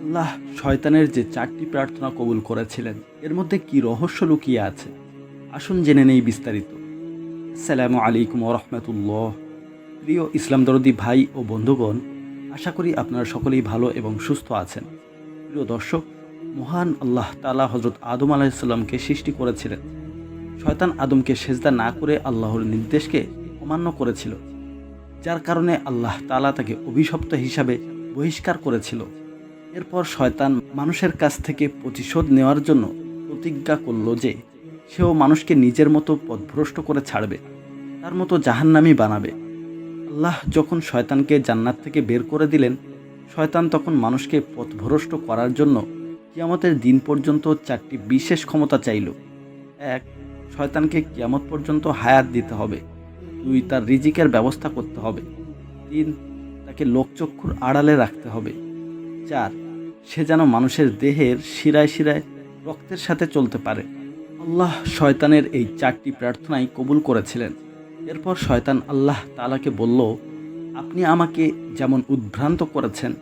আল্লাহ, শয়তানের যে চারটি প্রার্থনা কবুল করেছিলেন, এর মধ্যে কি রহস্য লুকিয়ে আছে? আসুন জেনে নেই বিস্তারিত। আসসালামু আলাইকুম রহমতুল্লাহ প্রিয় ইসলাম দরদি ভাই ও বন্ধুগণ, আশা করি আপনারা সকলেই ভালো এবং সুস্থ আছেন। প্রিয় দর্শক, মহান আল্লাহ তালা হজরত আদম আলাহিসাল্লামকে সৃষ্টি করেছিলেন। শয়তান আদমকে সেজদা না করে আল্লাহর নির্দেশকে অমান্য করেছিল, যার কারণে আল্লাহ তালা তাকে অভিশপ্ত হিসাবে বহিষ্কার করেছিল। এরপর শয়তান মানুষের কাছ থেকে প্রতিশোধ নেওয়ার জন্য প্রতিজ্ঞা করল যে সেও মানুষকে নিজের মতো পথভ্রষ্ট করে ছাড়বে, তার মতো জাহান্নামি বানাবে। আল্লাহ যখন শয়তানকে জান্নাত থেকে বের করে দিলেন, শয়তান তখন মানুষকে পথভ্রষ্ট করার জন্য কিয়ামতের দিন পর্যন্ত চারটি বিশেষ ক্ষমতা চাইল। এক, শয়তানকে কিয়ামত পর্যন্ত হায়াত দিতে হবে। দুই, তার রিজিকের ব্যবস্থা করতে হবে। তিন, তাকে লোকচক্ষুর আড়ালে রাখতে হবে। চার, সে যেন মানুষের দেহের শিরায় শিরায় রক্তের সাথে চলতে পারে। আল্লাহ শয়তানের এই চারটি প্রার্থনাই কবুল করেছিলেন। এরপর শয়তান আল্লাহ তালাকে বলল, আপনি আমাকে যেমন উদ্ভ্রান্ত করেছেন,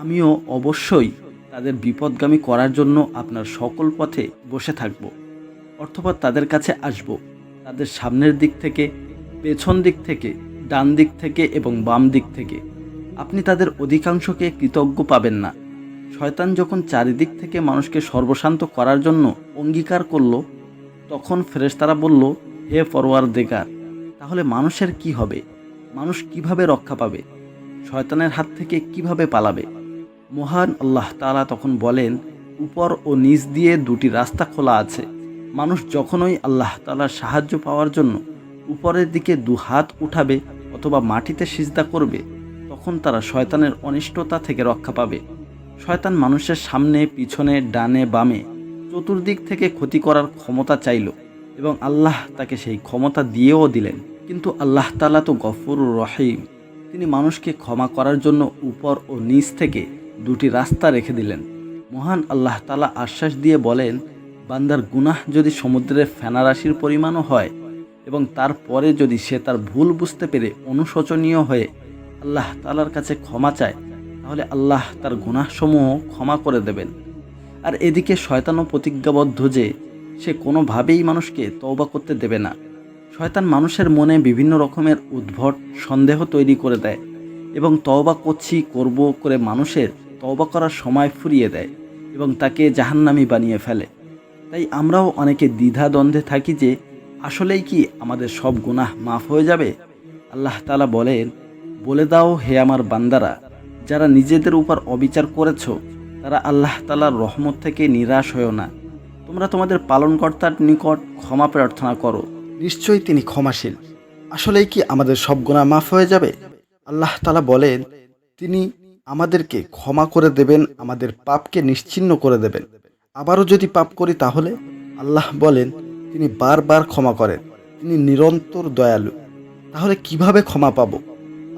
আমিও অবশ্যই তাদের বিপদগামী করার জন্য আপনার সকল পথে বসে থাকব অর্থপর তাদের কাছে আসব। তাদের সামনের দিক থেকে, পেছন দিক থেকে, ডান দিক থেকে এবং বাম দিক থেকে। আপনি তাদের অধিকাংশকে কৃতজ্ঞ পাবেন না। শয়তান যখন চারিদিক থেকে মানুষকে সর্বশান্ত করার জন্য অঙ্গীকার করল, তখন ফেরেশতারা বলল, হে ফরওয়ার দেগার তাহলে মানুষের কি হবে? মানুষ কীভাবে রক্ষা পাবে? শয়তানের হাত থেকে কীভাবে পালাবে? মহান আল্লাহ তালা তখন বলেন, উপর ও নিচ দিয়ে দুটি রাস্তা খোলা আছে। মানুষ যখনই আল্লাহ তাআলার সাহায্য পাওয়ার জন্য উপরের দিকে দু হাত উঠাবে অথবা মাটিতে সিজদা করবে তখন তারা শয়তানের অনিষ্টতা থেকে রক্ষা পাবে। শয়তান মানুষের সামনে, পিছনে, ডানে, বামে চতুর্দিক থেকে ক্ষতি করার ক্ষমতা চাইল এবং আল্লাহ তাকে সেই ক্ষমতা দিয়েও দিলেন। কিন্তু আল্লাহ তালা তো গফুর রহিম। তিনি মানুষকে ক্ষমা করার জন্য উপর ও নিচ থেকে দুটি রাস্তা রেখে দিলেন। মহান আল্লাহ তালা আশ্বাস দিয়ে বলেন, বান্দার গুনাহ যদি সমুদ্রের ফেনারাশির পরিমাণও হয় এবং তারপরে যদি সে তার ভুল বুঝতে পেরে অনুশোচনীয় হয়ে আল্লাহ তালার কাছে ক্ষমা চায়, তাহলে আল্লাহ তার গুনাহসমূহ ক্ষমা করে দেবেন। আর এদিকে শয়তানও প্রতিজ্ঞাবদ্ধ যে, সে কোনোভাবেই মানুষকে তওবা করতে দেবে না। শয়তান মানুষের মনে বিভিন্ন রকমের উদ্ভট সন্দেহ তৈরি করে দেয় এবং তওবা করছি, করব করে মানুষের তওবা করার সময় ফুরিয়ে দেয় এবং তাকে জাহান্নামি বানিয়ে ফেলে। তাই আমরাও অনেকে দ্বিধা দ্বন্দ্বে থাকি যে, আসলেই কি আমাদের সব গুনাহ মাফ হয়ে যাবে? আল্লাহ তালা বলেন বলে দাও, হে আমার বান্দারা, যারা নিজেদের উপর অবিচার করেছ, তারা আল্লাহ তালার রহমত থেকে নিরাশ হয়েও না। তোমরা তোমাদের পালনকর্তার নিকট ক্ষমা প্রার্থনা করো। নিশ্চয়ই তিনি ক্ষমাশীল। আসলেই কি আমাদের সব গুণা মাফ হয়ে যাবে? আল্লাহ তালা বলেন, তিনি আমাদেরকে ক্ষমা করে দেবেন, আমাদের পাপকে নিশ্চিহ্ন করে দেবেন। আবারও যদি পাপ করি তাহলে? আল্লাহ বলেন, তিনি বারবার ক্ষমা করেন। তিনি নিরন্তর দয়ালু। তাহলে কীভাবে ক্ষমা পাব?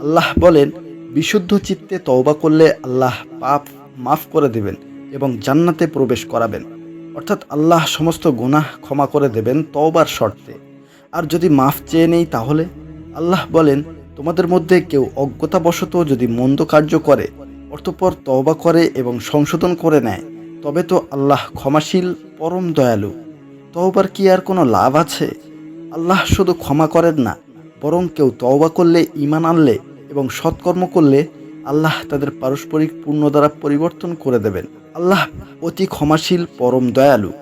আল্লাহ বলেন, বিশুদ্ধ চিত্তে তওবা করলে আল্লাহ পাপ মাফ করে দেবেন এবং জান্নাতে প্রবেশ করাবেন। অর্থাৎ আল্লাহ সমস্ত গুনাহ ক্ষমা করে দেবেন তওবার শর্তে। আর যদি মাফ চেয়ে নেই তাহলে? আল্লাহ বলেন, তোমাদের মধ্যে কেউ অজ্ঞতাবশত যদি মন্দ কার্য করে অর্থপর তওবা করে এবং সংশোধন করে নেয়, তবে তো আল্লাহ ক্ষমাশীল, পরম দয়ালু। তওবার কি আর কোনো লাভ আছে? আল্লাহ শুধু ক্ষমা করেন না, বরং কেউ তওবা করলে ইমান আনলে এবং সৎকর্ম করলে আল্লাহ তাদের পারস্পরিক পূর্ণ দ্বারা পরিবর্তন করে দেবেন। আল্লাহ অতি ক্ষমাশীল, পরম দয়ালু।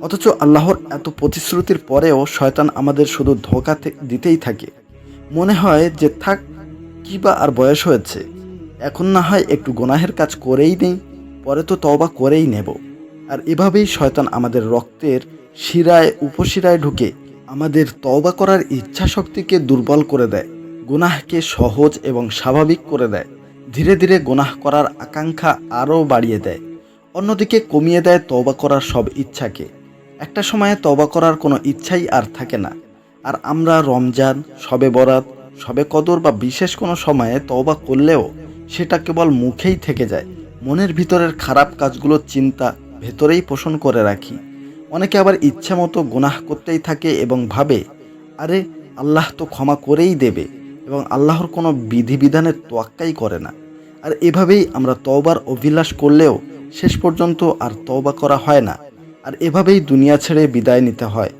অথচ আল্লাহর এত প্রতিশ্রুতির পরেও শয়তান আমাদের শুধু ধোকা দিতেই থাকে। মনে হয় যে থাক, কি বা আর বয়স হয়েছে। এখন না হয় একটু গুনাহের কাজ করেই নেই, পরে তো তওবা করেই নেব। আর এভাবেই শয়তান আমাদের রক্তের শিরায়, উপশিরায় ঢুকে আমাদের তওবা করার ইচ্ছা শক্তিকে দুর্বল করে দেয়। গুনাহকে সহজ এবং স্বাভাবিক করে দেয়। ধীরে ধীরে গুনাহ করার আকাঙ্ক্ষা আরও বাড়িয়ে দেয়। অন্যদিকে কমিয়ে দেয় তওবা করার সব ইচ্ছাকে। একটা সময়ে তবা করার কোনো ইচ্ছাই আর থাকে না। আর আমরা রমজান, সবে বরাত, সবে কদর বা বিশেষ কোনো সময়ে তওবা করলেও সেটা কেবল মুখেই থেকে যায়। মনের ভিতরের খারাপ কাজগুলোর চিন্তা ভেতরেই পোষণ করে রাখি। অনেকে আবার ইচ্ছা মতো গুনাহ করতেই থাকে এবং ভাবে, আরে, আল্লাহ তো ক্ষমা করেই দেবে। এবং আল্লাহর কোনো বিধিবিধানের তোয়াক্কাই করে না। আর এভাবেই আমরা তওবার অভিলাষ করলেও শেষ পর্যন্ত আর তওবা করা হয় না। আর এভাবেই দুনিয়া ছেড়ে বিদায় নিতে হয়।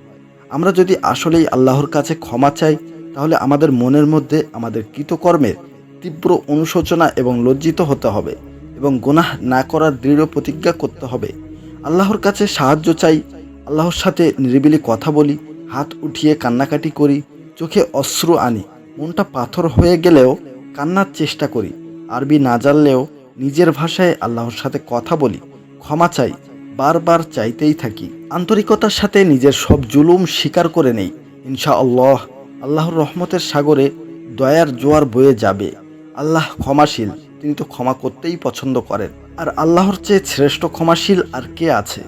আমরা যদি আসলেই আল্লাহর কাছে ক্ষমা চাই, তাহলে আমাদের মনের মধ্যে আমাদের কৃতকর্মের তীব্র অনুশোচনা এবং লজ্জিত হতে হবে এবং গুনাহ না করার দৃঢ় প্রতিজ্ঞা করতে হবে। আল্লাহর কাছে সাহায্য চাই, আল্লাহর সাথে নিরিবিলি কথা বলি, হাত উঠিয়ে কান্নাকাটি করি, চোখে অশ্রু আনি মনটা পাথর হয়ে গেলেও কান্নার চেষ্টা করি। আরবি না জানলেও নিজের ভাষায় আল্লাহর সাথে কথা বলি। ক্ষমা চাই, বারবার চাইতেই থাকি। আন্তরিকতার সাথে নিজের সব জুলুম স্বীকার করে নেই। ইনশা আল্লাহ আল্লাহর রহমতের সাগরে দয়ার জোয়ার বয়ে যাবে। আল্লাহ ক্ষমাশীল, তিনি তো ক্ষমা করতেই পছন্দ করেন। আর আল্লাহর চেয়ে শ্রেষ্ঠ ক্ষমাশীল আর কে আছে?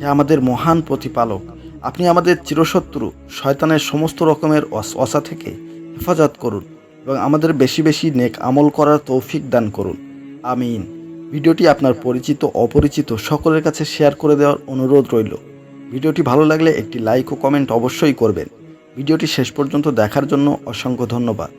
হে আমাদের মহান প্রতিপালক, আপনি আমাদের চিরশত্রু, শয়তানের সমস্ত রকমের অস- থেকে হেফাজত করুন এবং আমাদের বেশি বেশি নেক আমল করার তৌফিক দান করুন। আমিন। ভিডিওটি আপনার পরিচিত, অপরিচিত সকলের কাছে শেয়ার করে দেওয়ার অনুরোধ রইল। ভিডিওটি ভালো লাগলে একটি লাইক ও কমেন্ট অবশ্যই করবেন। ভিডিওটি শেষ পর্যন্ত দেখার জন্য অসংখ্য ধন্যবাদ।